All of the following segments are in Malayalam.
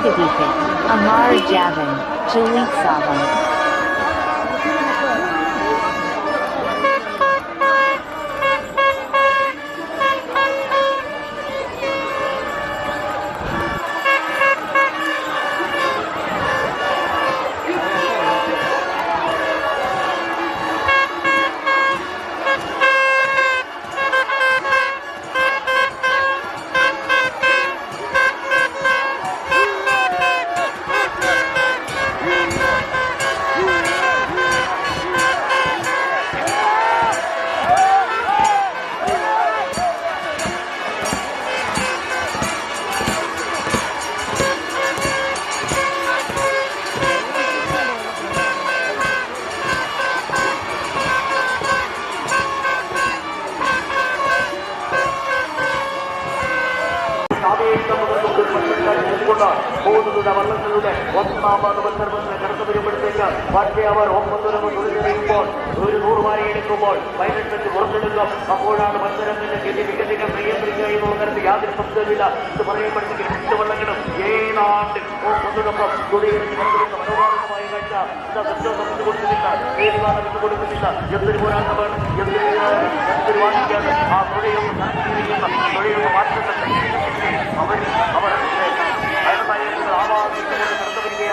Amar Javan, Jalik Savan. പോകുന്നതിന്റെ വള്ളങ്ങളുടെ ഒന്നാമത് മത്സരത്തിന് കടന്നു വരുമ്പോഴത്തേക്ക് പക്ഷേ അവർ ഒമ്പതിനും തുണിഞ്ഞെടുക്കുമ്പോൾ ഒരു നൂറ് വാരി എടുക്കുമ്പോൾ പതിനെട്ട് വെച്ച് പുറത്തെടുക്കും അപ്പോഴാണ് മത്സരത്തിന്റെ ഗതി വികസിക്കാൻ നിയന്ത്രിക്കുക എന്നുള്ള തരത്തിൽ യാതൊരു സംശയമില്ല ഇത് പറയപ്പെടുന്നെങ്കിൽ രണ്ട് വള്ളങ്ങളും ഏതാണ്ട് ഒന്നോടൊപ്പം തുണിയെടുത്ത് പങ്കെടുത്ത മനോഭാവമായ കാഴ്ച ഇതാ സന്തോഷം വിട്ടു കൊടുക്കുന്നില്ല. ഏതുകാലം വിട്ടു കൊടുക്കുന്നില്ല. എന്തൊരു പോരാട്ടമാണ്. എന്തൊരു എന്തൊരു വാദിക്കാണ്. ആ തുഴയൊന്ന് നടത്തിയിരിക്കുന്ന തുഴയൊന്ന് മാറ്റത്തെ അവർ അവർ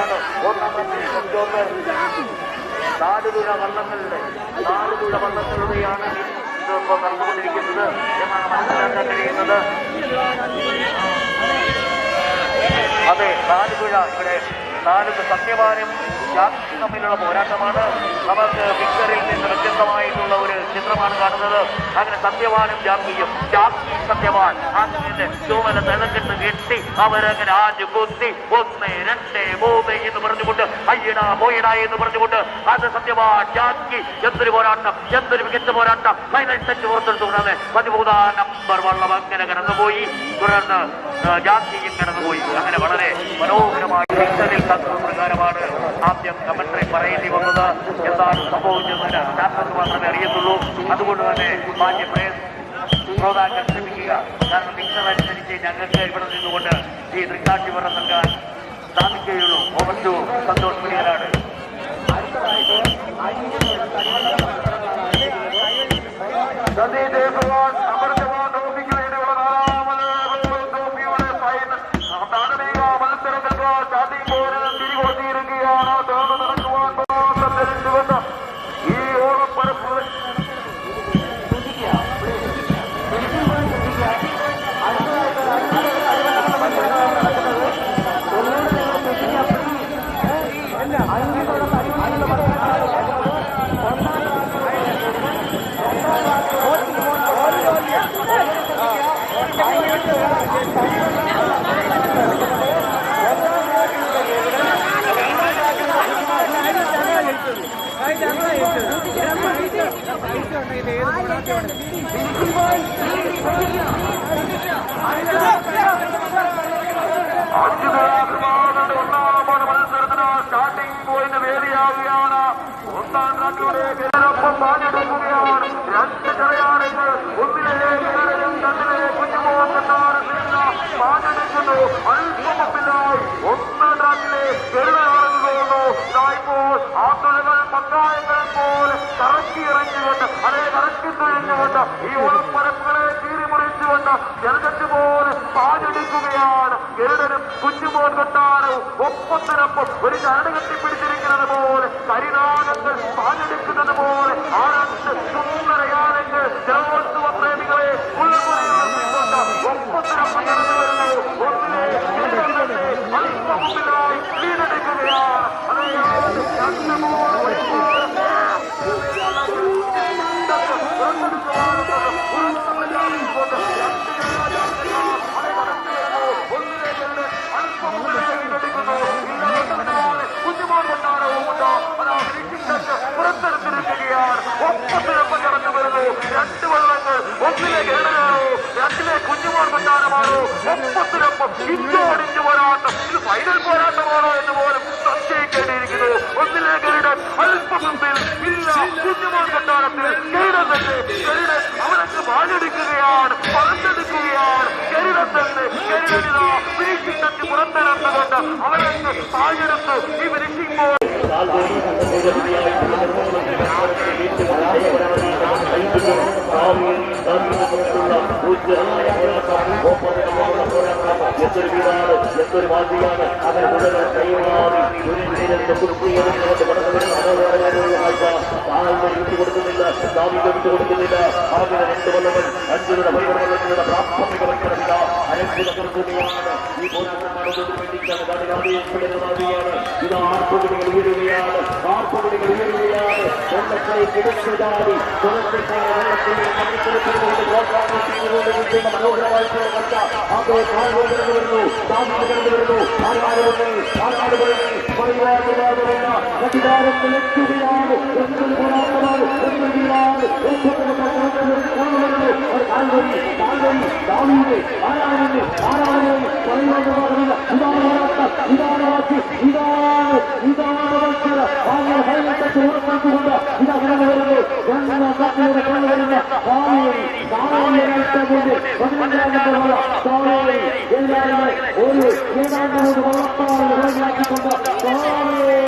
ആവാസിച്ചുകൊണ്ട് ഒന്നാമത്തെ നാലുതുഴ വള്ളങ്ങളുടെ നാലുതുഴ വള്ളങ്ങളുടെയാണ് ഇപ്പോൾ നടന്നുകൊണ്ടിരിക്കുന്നത് എന്നാണ് മനസ്സിലാക്കാൻ കഴിയുന്നത്. അതെ നാലുപുഴ ഇവിടെ നാല് സത്യവാനും തമ്മിലുള്ള പോരാട്ടമാണ്. നമുക്ക് പിക്ചറിൽ നിന്ന് വ്യത്യസ്തമായിട്ടുള്ള ഒരു ചിത്രമാണ് കാണുന്നത്. അങ്ങനെ സത്യവാനും ജാക്കിയും ജാക്കി സത്യവാൻ. അങ്ങനെ ചുമല തിളക്കിട്ട് കെട്ടി അവരങ്ങനെ ആഞ്ഞു കുത്തി ഒന്ന് രണ്ട് മൂന്ന് എന്ന് പറഞ്ഞുകൊണ്ട് അയ്യടാ പോയിടാ എന്ന് പറഞ്ഞുകൊണ്ട് അത് സത്യവാൻ ജാക്കി എന്തൊരു പോരാട്ടം എന്തൊരു മികച്ച പോരാട്ടം. ഫൈനൽ സെറ്റ് പുറത്തെടുത്തുകൊണ്ടാണ് പതിമൂന്നാം നമ്പർ വള്ളം അങ്ങനെ കടന്നുപോയി. തുടർന്ന് ജാതിയും കടന്നുപോയി. അങ്ങനെ വളരെ മനോഹരമായി പിക്ചറിൽ കണ്ടത് പ്രകാരമാണ് ആദ്യം കമന്ററി പറയേണ്ടി വന്നത്. എന്താണ് സംഭവിച്ചതെന്ന് ശാസ്ത്രത്തിന് മാത്രമേ അറിയത്തുള്ളൂ. അതുകൊണ്ട് തന്നെ മാന്യ പ്രേസ് ശ്രോതാക്കൾ ശ്രമിക്കുക കാരണം പിക്ചർ അനുസരിച്ച് ഞങ്ങൾക്ക് ഇവിടെ നിന്നുകൊണ്ട് ഈ ദൃക്സാക്ഷി വരം നൽകാൻ സാധിക്കുകയുള്ളൂ. ഓവർ ടു സന്തോഷ് മുനിയനാണ് സതീ ദേവവാൻ അമൃതവാൻ അച്യുതാഭിമാനയുടെ ഒന്നാമത് മത്സരത്തിന് സ്റ്റാർട്ടിംഗ് പോയിന്റ് വേദിയാവുകയാണ് ഒന്നാം ട്രാക്കിലൂടെ ഗതിനൊപ്പം പാഞ്ഞെടുക്കുകയാണ് രണ്ട് ചെറിയാണെങ്കിൽ ഒന്നിലെ രണ്ടിലെ കുഞ്ഞുമോൻ എന്നാണ് പാഞ്ഞെടുക്കുന്നു അല്പമില്ലായി ഒന്നാം ട്രാക്കിലെ ഗരുടയാണെന്ന് തോന്നുന്നു ഇപ്പോൾ ആത്തുഴകൾ പങ്കായങ്ങൾ പോലെ കറക്കി ഇറങ്ങിക്കൊണ്ട് അതേ കറക്കി തുഴഞ്ഞുകൊണ്ട് ഈ ഓണപ്പരപ്പുകളെ കീറിമുറിച്ചുകൊണ്ട് ജനകറ്റ് പോലെ പാഞ്ഞെടുക്കുകയാണ് ഗരുഡനും കുഞ്ഞുമോൻ കൊട്ടാരവും ഒപ്പത്തിനൊപ്പം ഒരു കരട് കെട്ടിപ്പിടിച്ചിരിക്കുന്നത് പോലെ കരിനാഗങ്ങൾ പാഞ്ഞെടുക്കുന്നത് പോലെ ആ രണ്ട് സുന്ദരയാണെങ്കിൽ ജലോത്സവ രണ്ട് വള്ളങ്ങൾ ഒന്നിലെ ഗരുഡനാണോ രണ്ടിലെ കുഞ്ഞുമോൻ കൊട്ടാരമാണോ ഒപ്പത്തിനൊപ്പം ഇഞ്ചോടിഞ്ച് പോരാട്ടം ഇത് ഫൈനൽ പോരാട്ടമാണോ എന്ന് പോലും സംശയിക്കേണ്ടിയിരിക്കുന്നു ഒന്നിലെ ഗരുഡൻ അല്പം മുമ്പിൽ ഇല്ല കുഞ്ഞുമോൻ കൊട്ടാരത്തിൽ ഗരുഡൻ തന്നെ ഗരുഡൻ അവനക്ക് വാഴെടുക്കുകയാണ് പറന്നെടുക്കുകയാണ് ഗരുഡൻ തന്നെ புறந்தரப்ப வேண்டும் அவருக்கு தாயிருந்து இவர் എന്തൊരു വാദിയാണ് അങ്ങനെ മുഴുവൻ കൈമാറി ഒരു കടന്നു വരുന്ന താഴ്ന്ന വിട്ടു കൊടുക്കുന്നില്ല സ്വാമിക വിട്ടു കൊടുക്കുന്നില്ല ആദ്യ രണ്ട് അഞ്ചുകളുടെ പരിവർത്തനത്തിലുള്ള പ്രാഥമിക മത്സരമില്ല അരക്ഷിത കൂടിയാണ് ഈ പോരാട്ടം നടന്നതിന് വേണ്ടിയിട്ടാണ് ഇതാണ് ഇത് ആർപ്പുകുടികൾ ഉയരുകയാണ് ആർപ്പുകുടികൾ ഉയരുകയാണ് വെള്ളക്കൈ കിടച്ചുചാടി പുറത്തേക്കാണ് വെള്ളത്തിൽ മണ്ണിക്കെടുത്തുകൊണ്ട് പ്രോത്സാഹിപ്പിച്ചുകൊണ്ട് നിൽക്കുന്ന മനോഹരമായിട്ടുള്ള കണ്ട അതേ താഴ്ന്നു വരുന്നു താഴ്ന്നു വരുന്നു ആൾക്കാർ വന്നു ആൾക്കാർ വരുന്നു പരിവാരമില്ലാതെയുള്ള അധികാരത്തിലെത്തുകയാണ് എന്തൊരു പോരാട്ടമാണ് എന്തൊരു വീടാണ് എന്തൊരു കൊണ്ടുവരുന്നു ഒരു കാൽവരി കാൽവരി ദാവീദ് ആരാണെന്ന് ആരാണെന്ന് പറയുവാനുള്ള ഇതാണ് പോരാട്ടം ഇതാണ് വാക്ക് ഇതാണ് ഇതാണ് മത്സര അങ്ങനെ ഹൈലൈറ്റ് ഉറപ്പാക്കുകൊണ്ട് ഇതാ കടന്നു വരുന്നു രണ്ടാം കാട്ടിലൂടെ കടന്നു വരുന്ന കാവേരി കാവേരിയായിട്ട് പതിനഞ്ചാമത്തെ വള്ള കാവേരി എല്ലാവരും ഒരു ഏതാണ്ട് ഒരു വള്ളപ്പാട് മനസ്സിലാക്കിക്കൊണ്ട് കാവേരി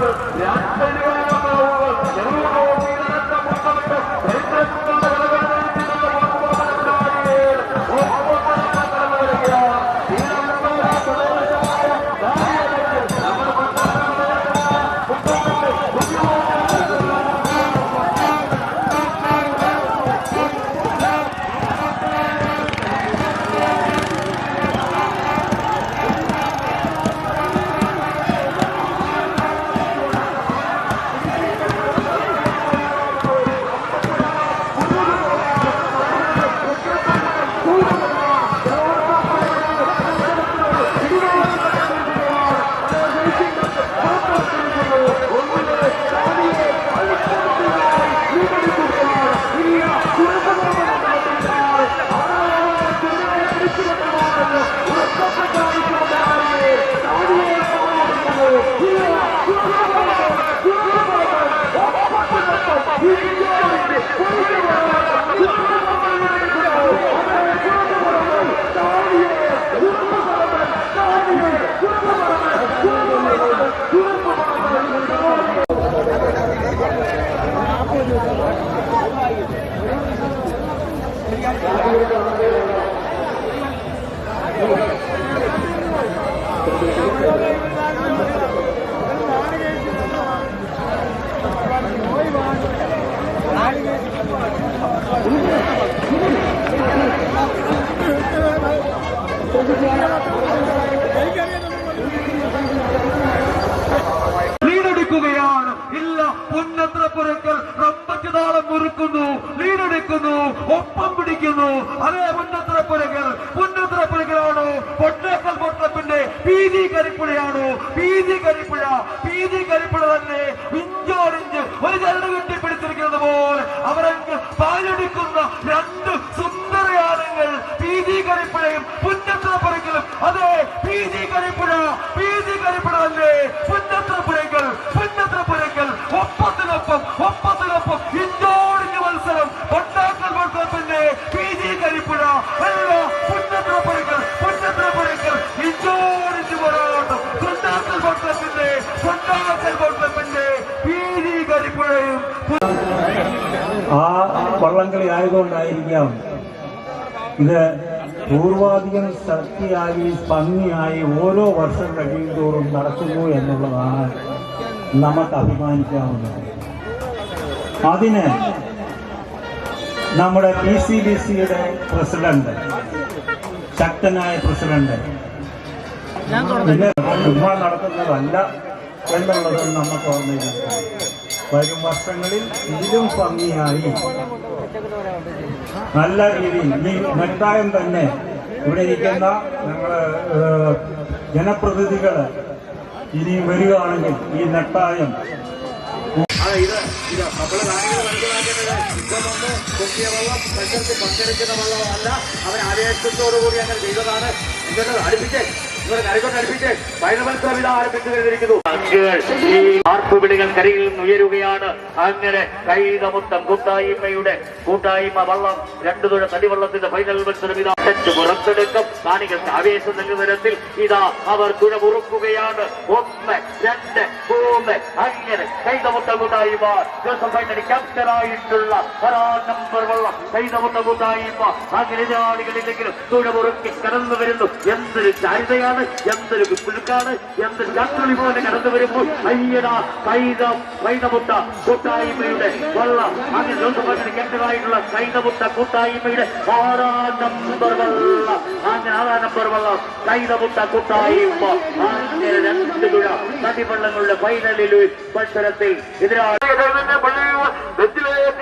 കൊടുക്കുന്നവർക്ക് കെട്ടിപ്പിടിച്ചിരിക്കുന്നത് പോലെ അവരങ്ങ് പാലെടുക്കുന്ന രണ്ട് സുന്ദരയാനങ്ങൾ പി ജി കരിപ്പുഴയും പുന്നത്ര അതെ P G Karippuzha P G Karippuzha അല്ലേ? പുന്നത്ര ആയതുകൊണ്ടായിരിക്കാം ഇത് പൂർവാധികം ശക്തിയായി ഭംഗിയായി ഓരോ വർഷം കഴിയുന്തോറും നടക്കുന്നു എന്നുള്ളതാണ് നമുക്ക് അഭിമാനിക്കാവുന്നത്. അതിന് നമ്മുടെ പി സി ബി സിയുടെ പ്രസിഡന്റ് ശക്തനായ പ്രസിഡന്റ് പിന്നെ ചുമ്മാ നടത്തുന്നതല്ല എന്നുള്ളത് നമുക്ക് ഓർമ്മയിലാണ് വരും വർഷങ്ങളിൽ ഇതിലും ഭംഗിയായി. നല്ല രീതിയിൽ ഈ നെട്ടായം തന്നെ ഇവിടെ ഇരിക്കുന്ന ഞങ്ങൾ ജനപ്രതിനിധികൾ ഇനി വരികയാണെങ്കിൽ ഈ നെട്ടായം ഇത് വെള്ളം പങ്കെടുക്കുന്ന വെള്ളമല്ല. അവൻ ആവേശത്തോടുകൂടി അങ്ങനെ ചെയ്തതാണ്. എന്നിട്ട് അടുപ്പിച്ച്. ഇവരെ കരകൊണ്ട് അടുപ്പിച്ച് ഫൈനൽ മത്സരം ഇതാ ആരംഭിച്ചു ഈ ആർപ്പുവിളികൾ കരയിൽ നിന്ന് ഉയരുകയാണ്. അങ്ങനെ കൈതമുത്തം കൂട്ടായ്മയുടെ കൂട്ടായ്മ വള്ളം രണ്ടു തുഴ തടിവള്ളത്തിന്റെ ഫൈനൽ മത്സരം ഇതാ. തെറ്റ് പുറത്തെടുക്കും. കാണികൾക്ക് ആവേശം നൽകുന്ന തരത്തിൽ ഇതാ അവർ തുഴ മുറുക്കുകയാണ്. ഒന്ന് രണ്ട് മൂന്ന്. അങ്ങനെ കൈതമുട്ട കൂട്ടായ്മ. ജോസഫ് ഫൈനലി ക്യാപ്റ്റനായിട്ടുള്ള നമ്പർ വള്ളം. കൈതമുട്ട കൂട്ടായ്മ. അങ്ങനെ എതിരാളികളില്ലെങ്കിലും തുഴ മുറുക്കി കടന്നു വരുന്നു. എന്തൊരു ചാരിതയാണ്. എന്തൊരു കുപ്പിഴുക്കാണ് എന്തൊരു ചട്ടുളി പോലെ കടന്നു വരുമ്പോൾ അയ്യടാ കൈത കൈതമുട്ട കൂട്ടായ്മയുടെ വള്ളം. അതിൽ ജോസഫ് കേന്ദ്രമായിട്ടുള്ള കൈതമുട്ട കൂട്ടായ്മയുടെ ആറാം നമ്പർ വള്ളം. അങ്ങനെ ആറാം നമ്പർ വള്ളം. കൈതമുട്ട കൂട്ടായ്മ. അങ്ങനെ രണ്ട് തുഴ. നദിവള്ളങ്ങളുടെ ഫൈനലിൽ മത്സരത്തിൽ എതിരാളി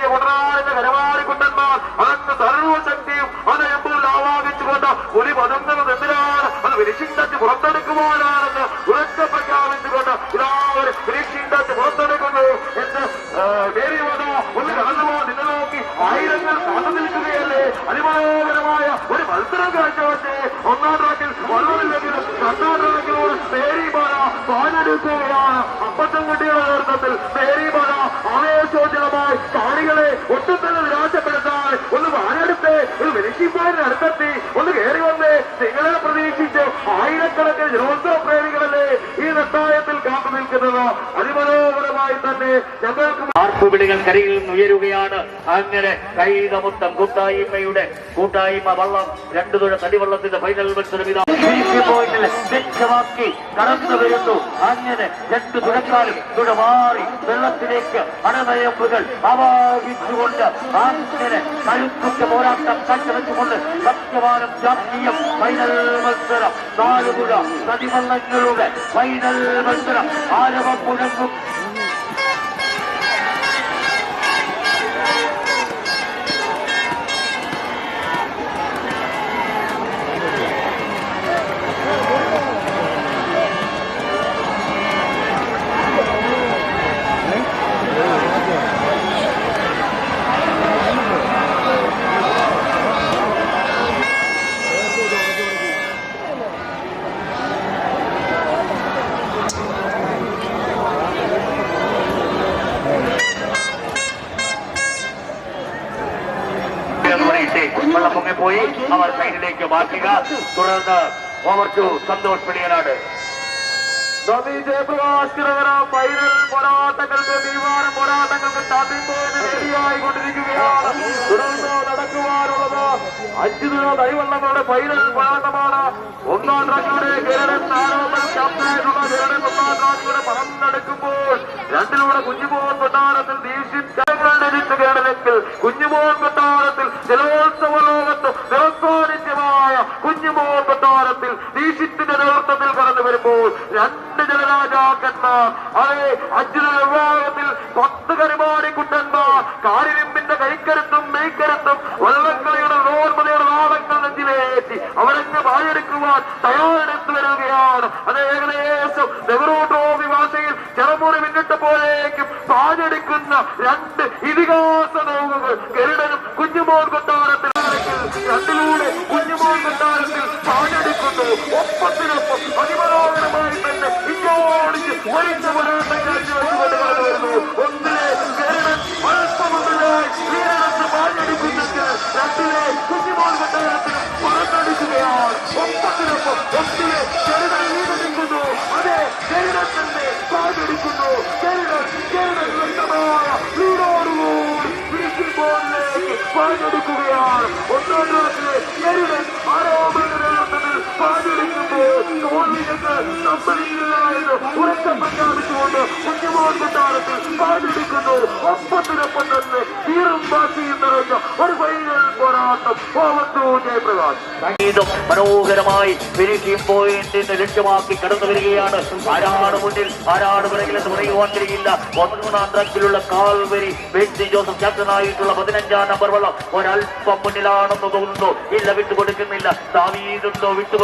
ഉടനാളിന്റെ കരമാറിക്കുണ്ടന്മാർ അന്ന് സർവശക്തിയും അത് എപ്പോൾ ആവാഹിച്ചുകൊണ്ട് ഒരു പതുങ്ങുന്നത് എന്തിനാണ് അത് ഫിനിഷിംഗ് പുറത്തെടുക്കുവാനാണെന്ന് ഉറച്ച പ്രഖ്യാപിച്ചുകൊണ്ട് എല്ലാവരും ഫിനിഷിംഗ് പുറത്തെടുക്കുന്നു എന്ന് വേരിവത ഒന്ന് കടന്നുപോ നിന്ന് നോക്കി ആയിരങ്ങൾ കാത്തു നിൽക്കുകയല്ലേ? ഒരു മത്സരം കാഴ്ചവെച്ച് ഒന്നാം ട്രാക്കിൽ വള്ളമില്ലെങ്കിലും രണ്ടാം ട്രാക്കിലൂടെ പേരിമല പാലെടുക്കുകയാണ് അമ്പത്തം കുട്ടികളുടെ നേതൃത്വത്തിൽ ആവേശോജ്വലമായി കാണികളെ ഒട്ടും തന്നെ പോയിന്റ് അടുത്തെത്തി. ഒന്ന് കയറി വന്ന്. നിങ്ങളെ പ്രതീക്ഷിച്ച് ആയിരക്കണക്കിന് ജലോത്സവ പ്രേമികളല്ലേ ഈ നെട്ടായത്തിൽ കാത്തു നിൽക്കുന്നത്. അതിമനോഹരമായി തന്നെ ഞങ്ങൾക്ക് ആർപ്പുവിളികൾ കരയിൽ ഉയരുകയാണ് അങ്ങനെ കൈതമുത്തം കൂട്ടായ്മയുടെ കൂട്ടായ്മ വള്ളം രണ്ടു തുഴ തടിവള്ളത്തിന്റെ ഫൈനൽ മത്സരം പോയിന്റിൽ ലക്ഷ്യമാക്കി കടന്നു വരുന്നു. അങ്ങനെ രണ്ട് തുടക്കാലും തുഴ മാറി വെള്ളത്തിലേക്ക് അണനയമ്പുകൾ അവാഹിച്ചുകൊണ്ട് അങ്ങനെ കരുത്തുറ്റ പോരാട്ടം കാഴ്ചവെച്ചുകൊണ്ട് സത്യവാനം ജാതീയം ഫൈനൽ മത്സരം. നാലുപുഴ നദിവള്ളങ്ങളുടെ ഫൈനൽ മത്സരം. ആരവം മുഴങ്ങും പൊങ്ങിപ്പോയി അവർ സൈഡിലേക്ക് മാറ്റുക. തുടർന്ന് ഓവർ ടു സന്തോഷ് പിടിയനാട്. നവി ജയപ്രകാശ് തിരകര ഫൈനൽ പോരാട്ടങ്ങൾക്ക് തീരുമാനം പോരാട്ടങ്ങൾക്ക് താത്തിപ്പോയിന് റെഡിയായി കൊണ്ടിരിക്കുകയാണ് തുടർന്ന് നടക്കുവാനുള്ളത് അഞ്ചു ദിന തൈവള്ളങ്ങളുടെ ഫൈനൽ പോരാട്ടമാണ് ഒന്നാം ട്രാക്കിലൂടെ കേരളം ആരോപണം ക്യാപ്റ്റനായിട്ടുള്ള കേരളം ഒന്നാം ട്രാക്കിലൂടെ പറന്നെടുക്കുമ്പോൾ രണ്ടിലൂടെ കുഞ്ഞുമോഹൻ കൊട്ടാരത്തിൽ ദീക്ഷിക്കുകയാണെങ്കിൽ കുഞ്ഞുമോൻ കൊട്ടാരത്തിൽ ജലോത്സവ ലോകത്ത് നിറസാന്നിധ്യമായ കുഞ്ഞുമോൻ കൊട്ടാരത്തിൽ ദീക്ഷിത്തിന്റെ നേതൃത്വത്തിൽ കടന്നു വരുമ്പോൾ രണ്ട് ജലരാജാക്കന്മാർ അതെ അഞ്ചു വിഭാഗത്തിൽ പത്ത് കരുമാടി കുട്ടന്മാർ കാരിരുമ്പിന്റെ കൈക്കരുത്തും മെയ്ക്കരുത്തും നോർമലയുടെ നെഞ്ചിലേറ്റി അവരങ്ങ് വായെടുക്കുവാൻ തയ്യാറെടുത്തു വരികയാണ്. അത് ഏകദേശം നെഹ്റു ട്രോഫി ചെറുമുറി പിന്നിട്ടപ്പോഴേക്കും പാഞ്ഞെടുക്കുന്ന രണ്ട് ഇതിഹാസ നോവുകൾ. ഗരുഡനും കുഞ്ഞുമോൻ കൊട്ടാരത്തിൽ രണ്ടിലൂടെ കുഞ്ഞുമോൻ കൊട്ടാരത്തിൽ പാഞ്ഞെടുക്കുന്നു ഒപ്പത്തിനൊപ്പം അതിമനോഹരമായി തന്നെ ഒന്നിലെ ഗരുഡൻ അല്പമുണ്ടായി പാഞ്ഞെടുക്കുന്നെങ്കിൽ രണ്ടിലെ കുഞ്ഞുമോൾ കൊട്ടാരത്തിന് പുറത്തെടുക്കുകയാണ് ഒപ്പത്തിനൊപ്പം ഒന്നിലെ ഗരുഡൻ നിൽക്കുന്നു അതെ ഗരുഡൻ തന്നെ പാഞ്ഞെടുക്കുന്നു ഗരുഡൻ ഗരുഡൻ വ്യക്തമായ വീടോടുകൂടി ബോളിലേക്ക് പാഞ്ഞെടുക്കുകയാണ് ഒന്നാം ക്ലാസ്സിലെ ആരോപണത്തിൽ പാഞ്ഞെടുക്കുമ്പോൾ തോൽവികൾക്ക് സമ്മതിക്കില്ല എന്ന് ഉറക്കം ഒരു പോരാട്ടം മനോഹരമായി ഫിനിഷിംഗ് പോയിന്റിന് ലക്ഷ്യമാക്കി കടന്നു വരികയാണ്. ആരാണ് മുന്നിൽ? ആരാണ് പിറകിലെന്ന് പറയുവാൻ കഴിയില്ല. ഒന്നാം തരത്തിലുള്ള കാൽവരി ബെൻസി ജോസഫ് ക്യാപ്റ്റനായിട്ടുള്ള പതിനഞ്ചാം നമ്പർ വള്ളം ഒരൽപ്പം മുന്നിലാണെന്ന് തോന്നുന്നു. ഇല്ല വിട്ടുകൊടുക്കുന്നില്ല. ദാവീദുണ്ടോ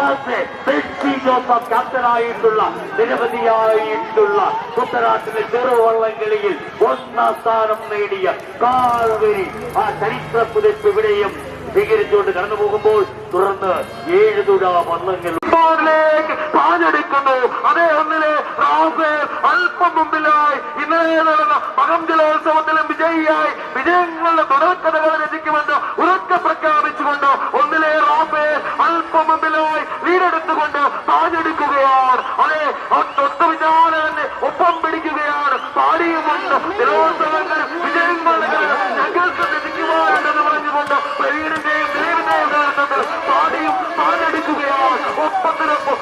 ആസെ ബെൻസി ജോസഫ് ക്യാപ്റ്റനായിട്ടുള്ള നിരവധിയായിട്ടുള്ള കുട്ടനാട്ടിലെ ചെറുവള്ളംകളിയിൽ ഒന്നാം സ്ഥാനം നേടിയ കാൽവരി ആ ചരിത്ര പുതിപ്പ് ഇവിടെയും സ്വീകരിച്ചുകൊണ്ട് കടന്നു പോകുമ്പോൾ തുടർന്ന് ഏഴ് തുഴ വള്ളങ്ങൾ പാഞ്ഞെടുക്കുന്നു. അതേ ഒന്നിലെ റാഫേൽ അല്പം മുമ്പിലായി ഇന്നലെ നടന്ന മകം ജലോത്സവത്തിലും വിജയിയായി. വിജയങ്ങളുടെ തുടർക്കഥകൾ രചിക്കുമെന്ന് ഉറക്ക അല്പം മുമ്പിലായി വീടെടുത്തുകൊണ്ട് പാഞ്ഞെടുക്കുകയാണ് അതെ തൊട്ടു പിന്നാലെ തന്നെ ഒപ്പം പിടിക്കുകയാണ്. പാടിയുമുണ്ട്. ഇന്ത്യ വിജയങ്ങളുടെ ഞങ്ങൾക്ക് ഒപ്പത്തിനൊപ്പം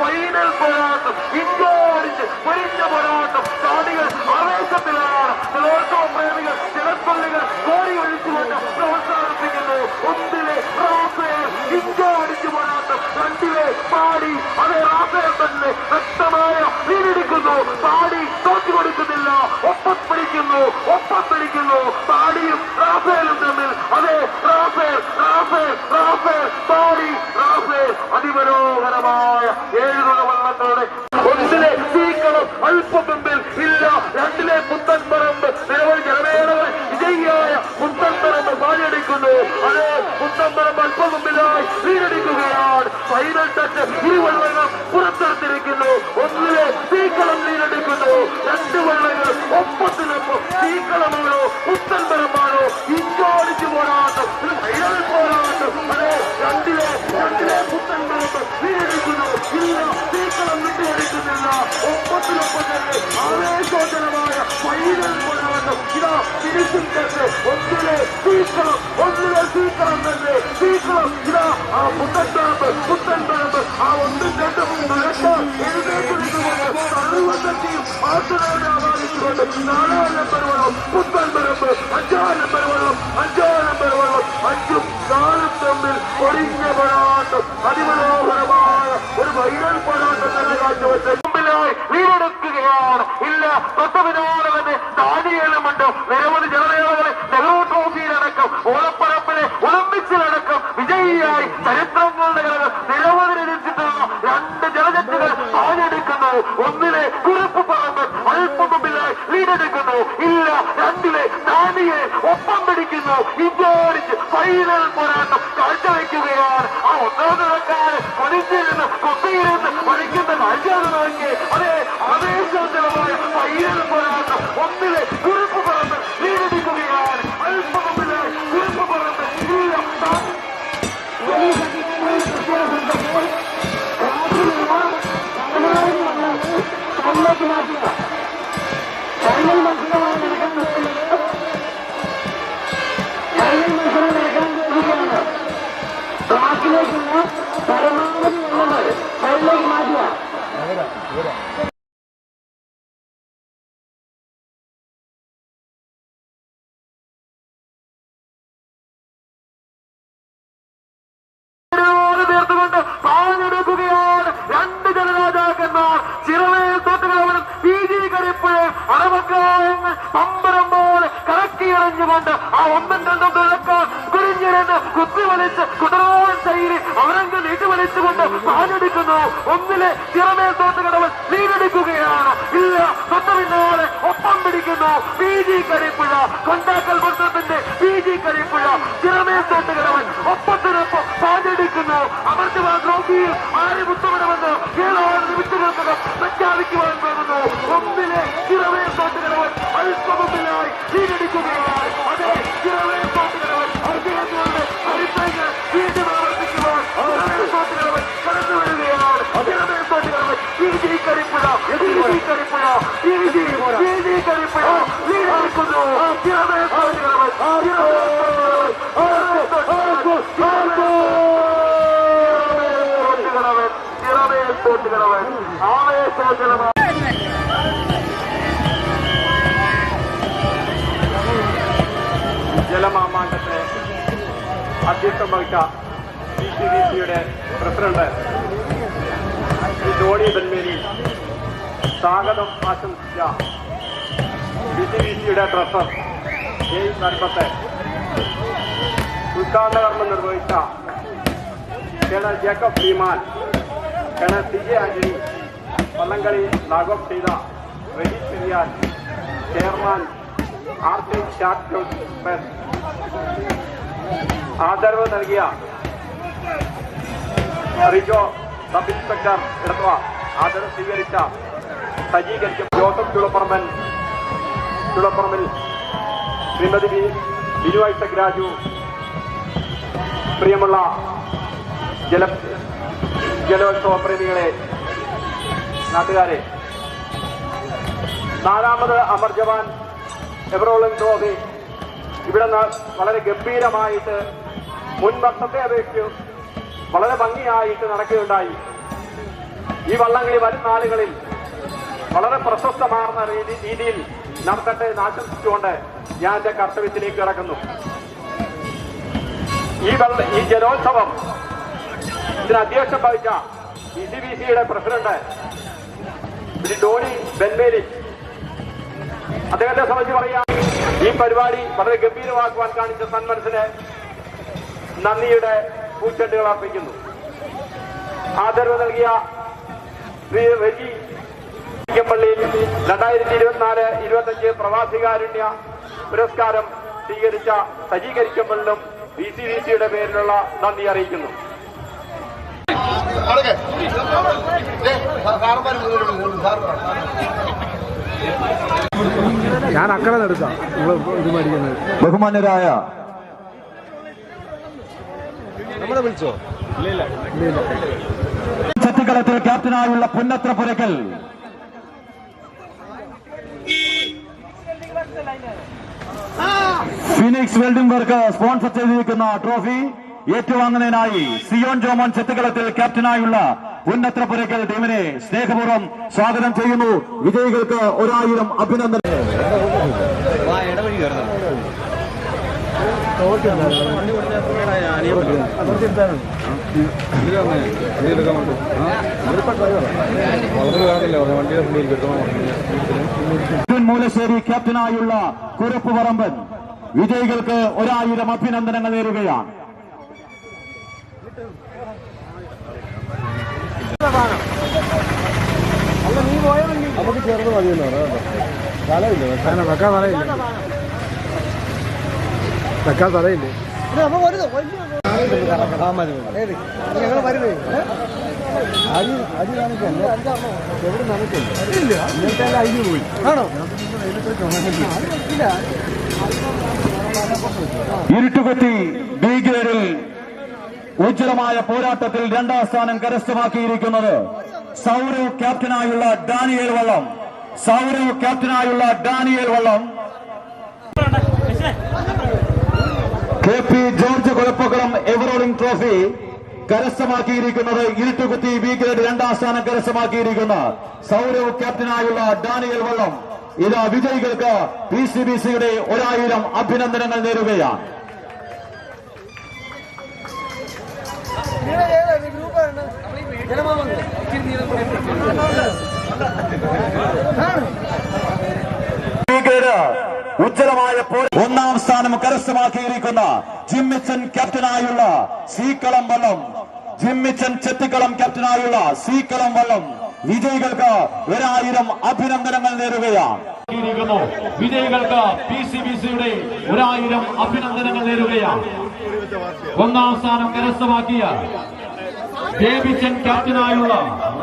ഫൈനൽ പോരാട്ടം ഇഞ്ചോടിച്ച് പൊരിഞ്ഞ പോരാട്ടം. ചാടികൾ ആവേശത്തിലാണ്. പ്രേമികൾ പിടിക്കുന്നു ഒപ്പം പിടിക്കുന്നു പാടിയും റാഫേലും തമ്മിൽ. അതെ Raphael Raphael Raphael. Padi Raphael. അതിമനോഹരമായ ഏഴുതുണ വള്ളങ്ങളുടെ ഒന്നിലെ സ്ത്രീകളും അല്പം മുമ്പിൽ ഇല്ല. രണ്ടിലെ പുത്തൻ പറമ്പ് നിരവധി ജനമേളകൾ വിജയിയായ പുത്തൻ പറമ്പ് പാടിയെടുക്കുന്നു അതെ പുത്തൻ പറമ്പ് അല്പം മുമ്പിലായി വീടെടുക്കുകയാണ് ഫൈനൽ ടച്ച് ഇരുവള്ളങ്ങൾ പുറത്തെടുത്തിരിക്കുന്നു. ഒന്നിലെ സീക്കളം വീടെടുക്കുന്നു രണ്ട് വള്ളങ്ങൾ സീക്കളമാണോ പുത്തൻ പറമ്പാണോ ഇഞ്ചോടിച്ച് പോരാട്ടം ഒരു ഫൈനൽ പോരാട്ടം. അതെ രണ്ടിലെ രണ്ടിലെ പുത്തൻ പരമ്പ് വീടെടുക്കുന്നു ഇല്ല ഒപ്പത്തിനൊപ്പം തന്നെ ആവേശോജനമായ ഫൈനൽ പോരാട്ടം ഇതാ ടച്ച് ഒന്നിലെ സീക്കളം ഒന്നിലെ സീക്കളം തന്നെ സീക്കളം ഇതാ ആ പുത്തൻ പറമ്പ് പുത്തൻ പറമ്പ് ആ ഒന്നും രണ്ടും നടക്ക എഴുന്നേറ്റ് നിന്നുകൊണ്ട് സർവത്തെയും ആർത്തനോടെ ആവാദിച്ചുകൊണ്ട് നാലാം നമ്പർ വള്ളം പുത്തൻ പറമ്പ് അഞ്ചാം നമ്പർ വള്ളം അഞ്ചാം നമ്പർ വള്ളം അഞ്ചും നാലും തമ്മിൽ ഒഴിഞ്ഞ പോരാട്ടം അതിമനോഹരമായ ഒരു വൈറൽ പോരാട്ടം തന്നെ കാഴ്ചവെച്ച വീടെടുക്കുകയാണ്. ഇല്ല തൊട്ടുപിന്നാലെ തന്നെ ദാനിയേലുമുണ്ട്. നിരവധി ജനതകളെ നെഹ്റു ട്രോഫിയിലടക്കം ഓലപ്പറമ്പിലെ ഒളിമ്പിക്സിലടക്കം വിജയിയായി ചരിത്രങ്ങളുടെ കലകൾ നിരവധി രചിച്ചിട്ടുള്ള രണ്ട് ജലജറ്റുകൾ ആഞ്ഞെടുക്കുന്നു ഒന്നിലെ കുറിപ്പ് പറമ്പ് അല്പം മുമ്പിലായി ലീഡെടുക്കുന്നു ഇല്ല രണ്ടിലെ ദാനിയെ ഒപ്പം പിടിക്കുന്നു. ഇഞ്ചോടിച്ച് ഫൈനൽ പോരാട്ടം കാഴ്ചവെക്കുകയാണ്. ആ ഒന്നാം നിലക്കാരൻ കൊതിച്ചിരുന്ന് കൊത്തിയിരുന്ന് പഠിക്കുന്ന കാഴ്ച നോക്കി അതെ ആവേശോജ്വലമായ ഫൈനൽ പോരാട്ടം ഒന്നിലെ കുറിപ്പ് പറമ്പ് ലീഡെടുക്കുകയാണ് അല്പം മുമ്പിലായി കുറിപ്പ് പറമ്പ് ഇല്ല ദാ- ഒരുപാട് തീർത്തുകൊണ്ട് പാഞ്ഞെടുക്കുകയാണ് രണ്ട് ജനരാജാക്കന്മാർ. ചിറവേൽ തോട്ടുകളവനും പി ജി കരിപ്പ് പോലെ കറക്കിയറിഞ്ഞുകൊണ്ട് ആ ഒന്നും രണ്ടും തുഴക്കാൻ കുത്തി കുത്തിവലിച്ച് കുതിരാൻ ശൈലി അവരങ്ക് നീട്ടിവലിച്ചുകൊണ്ട് പാഞ്ഞെടുക്കുന്നു. ഒന്നിലെ ചിറമേൽ തോട്ടുകടവൻ ലീഡെടുക്കുകയാണ് ഇല്ല തൊട്ടു ഒപ്പം പിടിക്കുന്നു. പി ജി കരിപ്പുഴ കൊണ്ടാക്കൽ മണ്ഡലത്തിന്റെ പി ജി കരിപ്പുഴ. ചിറമേൽ തോട്ടുകടവൻ ഒപ്പത്തിനൊപ്പം പാഞ്ഞെടുക്കുന്നു. അവർക്ക് ട്രോഫിയിൽ ആര് മുത്തമിടുമെന്ന് ഏഴാറ് തിരുവനന്തപുരം പ്രഖ്യാപിക്കുവാൻ പോകുന്നു. ഒന്നിലെ ഇറവേ തോറ്റുകളവൻ അല്പമൊന്നിലായി കീഴടിക്കുകയാണ് അതെ ഇറവേ തോറ്റ ആവേശോജ്വലമായ ജലമാമാങ്കത്തെ അധ്യക്ഷം വഹിച്ച ബി സി ബി സിയുടെ പ്രസിഡന്റ് ശ്രീ ധോണി ബെന്മേരി സ്വാഗതം ആശംസിച്ച ബി സി ബി സിയുടെ ട്രഷറർ ജെയ് നർമ്മത്തെ ഉദ്ഘാടന കർമ്മം നിർവഹിച്ച കേണൽ ജേക്കബ് ഭീമാൻ കേണൽ സി ജെ ആന്റണി വള്ളംകളി ലാഗോഫ് ചെയ്ത റെജി ചെറിയാൻ ചെയർമാൻ ആർ ചാറ്റ് ആദരവ് നൽകിയ റിജോ സബ് ഇൻസ്പെക്ടർ ഇടത്തുവ ആദരവ് സ്വീകരിച്ച സജ്ജീകരിച്ച Joseph Chulaparamban Chulaparambil Shrimati B Binu Isaac Raju പ്രിയമുള്ള ജല ജലോത്സവ പ്രേമികളെ നാട്ടുകാരെ നാലാമത് അമർ ജവാൻ എവറോളിംഗ് ട്രോഫി ഇവിടെ വളരെ ഗംഭീരമായിട്ട് മുൻ വർഷത്തെ അപേക്ഷിച്ച് വളരെ ഭംഗിയായിട്ട് നടക്കുകയുണ്ടായി. ഈ വള്ളംകളി വരും നാളുകളിൽ വളരെ പ്രശസ്തമാർന്ന രീതിയിൽ നടത്തട്ടെ ആശംസിച്ചുകൊണ്ട് ഞാൻ എന്റെ കർത്തവ്യത്തിലേക്ക് കിടക്കുന്നു ഈ ഈ ജലോത്സവം ഇതിന് അധ്യക്ഷം വഹിച്ച ഇ സി ബി സിയുടെ പ്രസിഡന്റ് ശ്രീ ടോണി ബെൻമേലി അദ്ദേഹത്തെ സംബന്ധിച്ച് പറയാം ഈ പരിപാടി വളരെ ഗംഭീരമാക്കുവാൻ കാണിച്ച സന്മനസ്സിന് നന്ദിയുടെ പൂച്ചെണ്ടുകൾ അർപ്പിക്കുന്നു. ആദരവ് നൽകിയ ശ്രീ റെജി പള്ളിയിൽ രണ്ടായിരത്തി ഇരുപത്തിനാല് ഇരുപത്തഞ്ച് പ്രവാസികാരുണ്യ പുരസ്കാരം സ്വീകരിച്ച സജീകരിക്കമ്പളിലും ബി സി ഡി സിയുടെ പേരിലുള്ള നന്ദി അറിയിക്കുന്നു. ഞാൻ അക്കടെ എടുക്കാം. ബഹുമാനരായ ഇത് മേടിക്കുന്നത്. ബഹുമാന്യരായ നമ്മളെ വിളിച്ചോ? ചട്ടിക്കളത്തിൽ ക്യാപ്റ്റനായുള്ള Punnathra Purakkal Phoenix welding work sponsor ചെയ്തിരിക്കുന്ന ട്രോഫി ഏറ്റുവാങ്ങുന്നതിനായി സിയോൺ ജോമോൻ ചെത്തുകളത്തിൽ ക്യാപ്റ്റനായുള്ള ഉന്നത്ര പുരക്കൽ ടീമിനെ സ്നേഹപൂർവം സ്വാഗതം ചെയ്യുന്നു. വിജയികൾക്ക് ഒരായിരം അഭിനന്ദനം മൂലശ്ശേരി ക്യാപ്റ്റനായുള്ള കുറുപ്പ് പറമ്പൻ വിജയികൾക്ക് ഒരായിരം അഭിനന്ദനങ്ങൾ നേരുകയാണ്. നമുക്ക് ചേർന്ന് മതിയെന്ന് സ്ഥലമില്ല വെക്കാൻ സ്ഥലമില്ല വെക്കാൻ സ്ഥലമില്ലേ ഞങ്ങൾ വരുന്നേ അരി അരി കാണിക്കല്ലേ എവിടെ നനയ്ക്കല്ലേ ഇന്നത്തെ പോയി ആണോ ബി ഗ്രേഡിൽ ഉജ്ജ്വലമായ പോരാട്ടത്തിൽ രണ്ടാം സ്ഥാനം കരസ്ഥമാക്കിയിരിക്കുന്നത് സൗരവ് ക്യാപ്റ്റനായുള്ള ഡാനിയേൽ വള്ളം. സൗരവ് ക്യാപ്റ്റനായുള്ള ഡാനിയേൽ വള്ളം. K P George Kuzhappakkulam ever rolling trophy കരസ്ഥമാക്കിയിരിക്കുന്നത് ഇരുട്ടുകുത്തി വി ഗ്രേഡ് രണ്ടാം സ്ഥാനം കരസ്ഥമാക്കിയിരിക്കുന്ന സൗരവ് ക്യാപ്റ്റനായുള്ള ഡാനിയൽ വള്ളം. ഇത് വിജയികൾക്ക് പി സി ബി സിയുടെ ഒരായിരം അഭിനന്ദനങ്ങൾ നേരുകയാണ്. ഉജ്ജ്വലമായ പോരാ- ഒന്നാം സ്ഥാനം കരസ്ഥമാക്കിയിരിക്കുന്ന ജിമ്മിച്ചൻ ക്യാപ്റ്റനായുള്ള സീക്കളം വള്ളം ജിമ്മിച്ചൻ ചെത്തിക്കളം ക്യാപ്റ്റനായുള്ള സീക്കളം വള്ളം വിജയികൾക്ക് ഒരായിരം അഭിനന്ദനങ്ങൾ നേരുകയാണ്. വിജയികൾക്ക് പി സി ബി സിയുടെ ഒരായിരം അഭിനന്ദനങ്ങൾ നേരുകയാണ്. ഒന്നാം സ്ഥാനം കരസ്ഥമാക്കിയ ഡേവിച്ചൻ ക്യാപ്റ്റനായുള്ള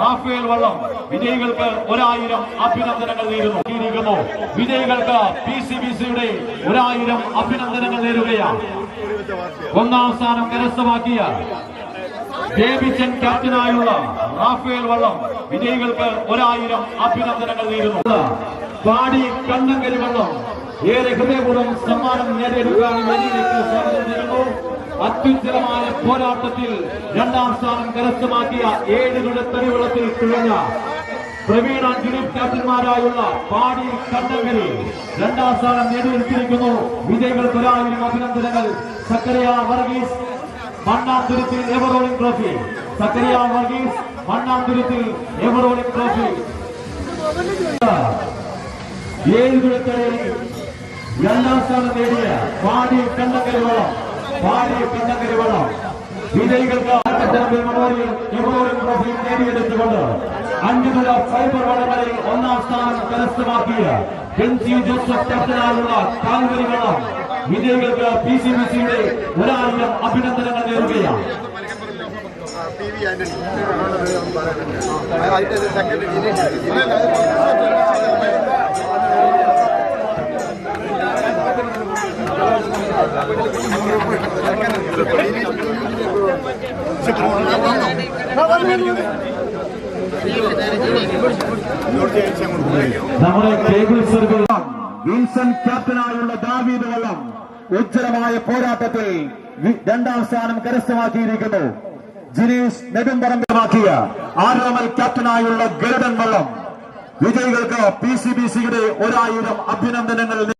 റാഫേൽ വള്ളം വിജയികൾക്ക് ഒരായിരം അഭിനന്ദനങ്ങൾ നേരുന്നു. വിജയികൾക്ക് പി സി ബി സിയുടെ ഒരായിരം അഭിനന്ദനങ്ങൾ നേരുകയാണ്. ഒന്നാം സ്ഥാനം കരസ്ഥമാക്കിയ ഡേവിച്ചൻ ക്യാപ്റ്റനായുള്ള റാഫേൽ വള്ളം വിജയികൾക്ക് ഒരായിരം അഭിനന്ദനങ്ങൾ നേരുന്നു. പാടി കണ്ണങ്കരി വള്ളം ഏറെ ഹൃദയപൂർവം സമ്മാനം നേടിയെടുക്കാൻ അത്യുജ്ജലമായ പോരാട്ടത്തിൽ രണ്ടാം സ്ഥാനം കരസ്ഥമാക്കിയ ഏഴ് തുഴത്തടിവെള്ളത്തിൽ തുഴഞ്ഞ പ്രവീണ ദിലീപ് ക്യാപ്റ്റന്മാരായുള്ള പാടി കണ്ണങ്കരി രണ്ടാം സ്ഥാനം നേടിയെടുത്തിരിക്കുന്നു. വിജയികൾക്ക് ഒരായിരം അഭിനന്ദനങ്ങൾ. Zacharia Varghese Mannam Thuruthil ever rolling trophy. Zacharia Varghese Mannam Thuruthil ever rolling trophy. ഏഴ് തുഴത്തടിയിൽ രണ്ടാം സ്ഥാനം നേടിയ പാടി കണ്ണങ്കരി വള്ളം പാടി കണ്ണങ്കരി വള്ളം വിജയികൾക്ക് മെമ്മോറിയൽ മെമ്മോറിയൽ ട്രോഫി നേടിയെടുത്തുകൊണ്ട് അഞ്ചു തുല ഫൈബർ വള്ളങ്ങളിൽ ഒന്നാം സ്ഥാനം കരസ്ഥമാക്കിയ ബെൻസി ജോസഫ് ക്യാപ്റ്റനായുള്ള കാൽവരി വളം വിജയികൾക്ക് പി സി ബി സിയുടെ ഒരായിരം അഭിനന്ദനങ്ങൾ നേരുകയാണ്. നമ്മുടെ കേബിൾ സർക്കിൾ വിൽസൺ ക്യാപ്റ്റനായുള്ള ദാവീദ് വള്ളം ഉജ്ജ്വലമായ പോരാട്ടത്തിൽ രണ്ടാം സ്ഥാനം കരസ്ഥമാക്കിയിരിക്കുന്നു. ജിനീഷ് നെടുമ്പറമ്പിലമാക്കിയ ആരോമൽ ക്യാപ്റ്റനായുള്ള ഗരുഡൻ വള്ളം. വിജയികൾക്ക് പി സി ബി സിയുടെ ഒരായിരം അഭിനന്ദനങ്ങൾ